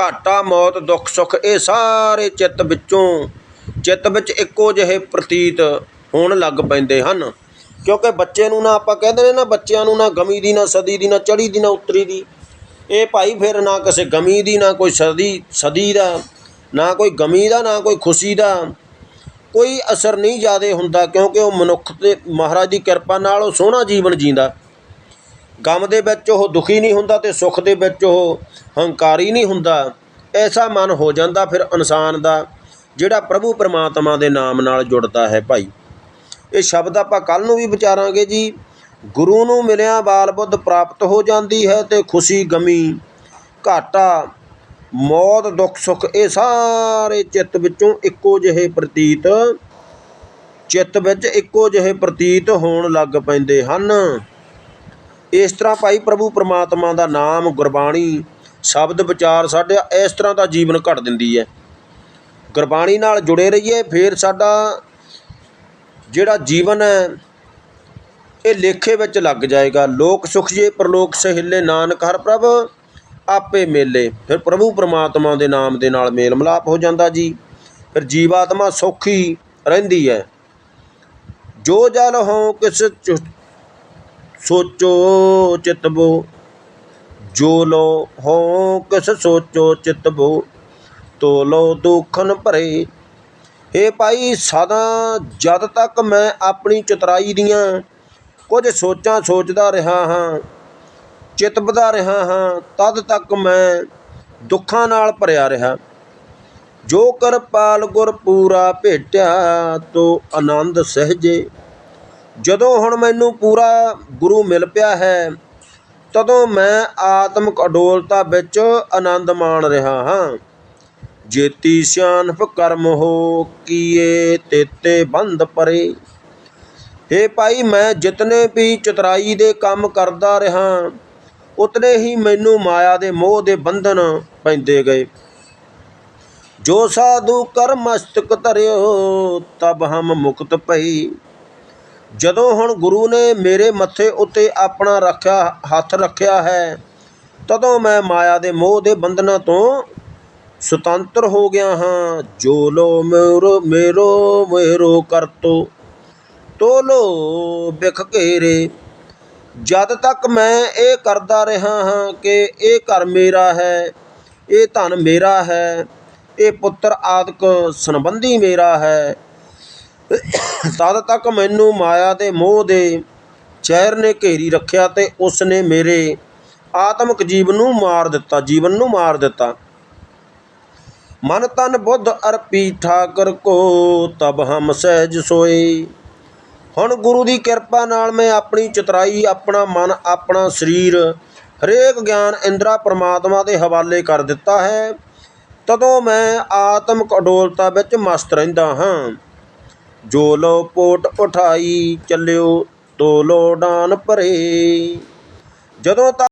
ਘਾਟਾ ਮੌਤ, ਦੁੱਖ ਸੁੱਖ, ਇਹ ਸਾਰੇ ਚਿੱਤ ਵਿੱਚੋਂ, ਚਿੱਤ ਵਿੱਚ ਇੱਕੋ ਜਿਹੇ ਪ੍ਰਤੀਤ ਹੋਣ ਲੱਗ ਪੈਂਦੇ ਹਨ। ਕਿਉਂਕਿ ਬੱਚੇ ਨੂੰ ਨਾ ਆਪਾਂ ਕਹਿੰਦੇ ਨੇ ਨਾ, ਬੱਚਿਆਂ ਨੂੰ ਨਾ ਗਮੀ ਦੀ, ਨਾ ਸਦੀ ਦੀ, ਨਾ ਚੜੀ ਦੀ, ਨਾ ਉਤਰੀ ਦੀ। ਇਹ ਭਾਈ ਫਿਰ ਨਾ ਕਿਸੇ ਗਮੀ ਦੀ, ਨਾ ਕੋਈ ਸਦੀ ਸਦੀ ਦਾ, ਨਾ ਕੋਈ ਗਮੀ ਦਾ, ਨਾ ਕੋਈ ਖੁਸ਼ੀ ਦਾ ਕੋਈ ਅਸਰ ਨਹੀਂ ਜ਼ਿਆਦੇ ਹੁੰਦਾ, ਕਿਉਂਕਿ ਉਹ ਮਨੁੱਖ ਤੇ, ਮਹਾਰਾਜ ਦੀ ਕਿਰਪਾ ਨਾਲ ਉਹ ਸੋਹਣਾ ਜੀਵਨ ਜੀਂਦਾ। ਗਮ ਦੇ ਵਿੱਚ ਉਹ ਦੁਖੀ ਨਹੀਂ ਹੁੰਦਾ ਤੇ ਸੁੱਖ ਦੇ ਵਿੱਚ ਉਹ ਹੰਕਾਰੀ ਨਹੀਂ ਹੁੰਦਾ। ਐਸਾ ਮਨ ਹੋ ਜਾਂਦਾ ਫਿਰ ਇਨਸਾਨ ਦਾ, ਜਿਹੜਾ ਪ੍ਰਭੂ ਪਰਮਾਤਮਾ ਦੇ ਨਾਮ ਨਾਲ ਜੁੜਦਾ ਹੈ ਭਾਈ। ਇਹ ਸ਼ਬਦ ਆਪਾਂ ਕੱਲ ਨੂੰ ਵੀ ਵਿਚਾਰਾਂਗੇ ਜੀ। ਗੁਰੂ ਨੂੰ ਮਿਲਿਆ ਬਾਲ ਬੁੱਧ ਪ੍ਰਾਪਤ ਹੋ ਜਾਂਦੀ ਹੈ ਤੇ ਖੁਸ਼ੀ ਗਮੀ, ਘਾਟਾ, ਮੌਤ, ਦੁੱਖ, ਸੁੱਖ, ਇਹ ਸਾਰੇ ਚਿੱਤ ਵਿੱਚੋਂ ਇੱਕੋ ਜਿਹੇ ਪ੍ਰਤੀਤ, ਚਿੱਤ ਵਿੱਚ ਇੱਕੋ ਜਿਹੇ ਪ੍ਰਤੀਤ ਹੋਣ ਲੱਗ ਪੈਂਦੇ ਹਨ। ਇਸ ਤਰ੍ਹਾਂ ਭਾਈ ਪ੍ਰਭੂ ਪਰਮਾਤਮਾ ਦਾ ਨਾਮ ਗੁਰਬਾਣੀ ਸ਼ਬਦ ਵਿਚਾਰ ਸਾਡੇ ਇਸ ਤਰ੍ਹਾਂ ਦਾ ਜੀਵਨ ਘੜ ਦਿੰਦੀ ਹੈ। ਗੁਰਬਾਣੀ ਨਾਲ ਜੁੜੇ ਰਹੀਏ, ਫਿਰ ਸਾਡਾ ਜਿਹੜਾ ਜੀਵਨ ਹੈ, ਇਹ ਲੇਖੇ ਵਿੱਚ ਲੱਗ ਜਾਏਗਾ। ਲੋਕ ਸੁਖ ਜੇ, ਪਰਲੋਕ ਸਹਿਲੇ, ਨਾਨਕ ਹਰ ਪ੍ਰਭ ਆਪੇ ਮੇਲੇ। ਫਿਰ ਪ੍ਰਭੂ ਪਰਮਾਤਮਾ ਦੇ ਨਾਮ ਦੇ ਨਾਲ ਮੇਲ ਮਿਲਾਪ ਹੋ ਜਾਂਦਾ ਜੀ। ਫਿਰ ਜੀਵਾਤਮਾ ਸੌਖੀ ਰਹਿੰਦੀ ਹੈ। ਜੋ ਜਲ ਹੋ, ਕਿਸ ਚੁ- ਸੋਚੋ ਚਿਤਬੋ ਜੋ ਲੋ ਹੋ, ਕਿਸ ਸੋਚੋ ਚਿਤਬੋ ਤੋ ਲੋ ਦੁਖਨ ਭਰੇ ਇਹ ਭਾਈ ਸਦਾ, ਜਦ ਤੱਕ ਮੈਂ ਆਪਣੀ ਚਤਰਾਈ ਦੀਆਂ ਕੁਝ ਸੋਚਾਂ ਸੋਚਦਾ ਰਿਹਾ ਹਾਂ ਚਿਤਬਦਾ ਰਿਹਾ ਹਾਂ, ਤਦ ਤੱਕ ਮੈਂ ਦੁੱਖਾਂ ਨਾਲ ਭਰਿਆ ਰਿਹਾ। ਜੋ ਕਿਰਪਾਲ ਗੁਰ ਪੂਰਾ ਭੇਟਿਆ, ਤੋ ਆਨੰਦ ਸਹਜੇ। ਜਦੋਂ ਹੁਣ ਮੈਨੂੰ ਪੂਰਾ ਗੁਰੂ ਮਿਲ ਪਿਆ ਹੈ, ਤਦੋਂ ਮੈਂ ਆਤਮਿਕ ਅਡੋਲਤਾ ਵਿੱਚ ਆਨੰਦ ਮਾਣ ਰਿਹਾ ਹਾਂ। ਜੇਤੀ ਸਿਆਣਪ ਕਰਮ ਹੋ ਕੀਏ ਤੇਤੇ ਬੰਦ ਪਰੇ। ਏ ਭਾਈ, ਮੈਂ ਜਿਤਨੇ ਵੀ ਚਤਰਾਈ ਦੇ ਕੰਮ ਕਰਦਾ ਰਿਹਾ, ਉਤਨੇ ਹੀ ਮੈਨੂੰ ਮਾਇਆ ਦੇ ਮੋਹ ਦੇ ਬੰਧਨ ਪੈਂਦੇ ਗਏ। ਜੋ ਸਾਧੂ ਕਰ ਮਸਤਕ ਧਰਿਓ, ਤਬ ਹਮ ਮੁਕਤ ਭਈ। ਜਦੋਂ ਹੁਣ ਗੁਰੂ ਨੇ ਮੇਰੇ ਮੱਥੇ ਉੱਤੇ ਆਪਣਾ ਰੱਖਿਆ, ਹੱਥ ਰੱਖਿਆ ਹੈ, ਤਦੋਂ ਮੈਂ ਮਾਇਆ ਦੇ ਮੋਹ ਦੇ ਬੰਧਨਾਂ ਤੋਂ ਸੁਤੰਤਰ ਹੋ ਗਿਆ ਹਾਂ, ਜੋ ਲੋ ਮੇਰੋ ਮੇਰੋ ਮੇਰੋ ਕਰਤੋ ਤੋਲੋ ਬਿਖ ਘੇਰੇ, ਜਦ ਤੱਕ ਮੈਂ ਇਹ ਕਰਦਾ ਰਿਹਾ ਹਾਂ ਕਿ ਇਹ ਘਰ ਮੇਰਾ ਹੈ, ਇਹ ਧਨ ਮੇਰਾ ਹੈ, ਇਹ ਪੁੱਤਰ ਆਦਿਕ ਸੰਬੰਧੀ ਮੇਰਾ ਹੈ। ਤਦ ਤੱਕ ਮੈਨੂੰ ਮਾਇਆ ਦੇ ਮੋਹ ਦੇ ਚਹਿਰ ਨੇ ਘੇਰੀ ਰੱਖਿਆ ਤੇ ਉਸ ਨੇ ਮੇਰੇ ਆਤਮਿਕ ਜੀਵਨ ਨੂੰ ਮਾਰ ਦਿੱਤਾ, ਜੀਵਨ ਨੂੰ ਮਾਰ ਦਿੱਤਾ। ਮਨ ਤਨ ਬੁੱਧ ਅਰਪੀ ਠਾਕਰ ਕੋ, ਤਬ ਹਮ ਸਹਿਜ ਸੋਏ। ਹੁਣ ਗੁਰੂ ਦੀ ਕਿਰਪਾ ਨਾਲ ਮੈਂ ਆਪਣੀ ਚਤਰਾਈ, ਆਪਣਾ ਮਨ, ਆਪਣਾ ਸਰੀਰ, ਹਰੇਕ ਗਿਆਨ ਇੰਦਰਾ ਪ੍ਰਮਾਤਮਾ ਦੇ ਹਵਾਲੇ ਕਰ ਦਿੱਤਾ ਹੈ। ਤਦੋਂ ਮੈਂ ਆਤਮਿਕ ਅਡੋਲਤਾ ਵਿੱਚ ਮਸਤ ਰਹਿੰਦਾ ਹਾਂ। ਜੋ ਲੋ ਪੋਟ ਉਠਾਈ, ਚੱਲਿਓ ਤੋ ਲੋ ਡਾਨ ਭਰੇ। ਜਦੋਂ ਤੱਕ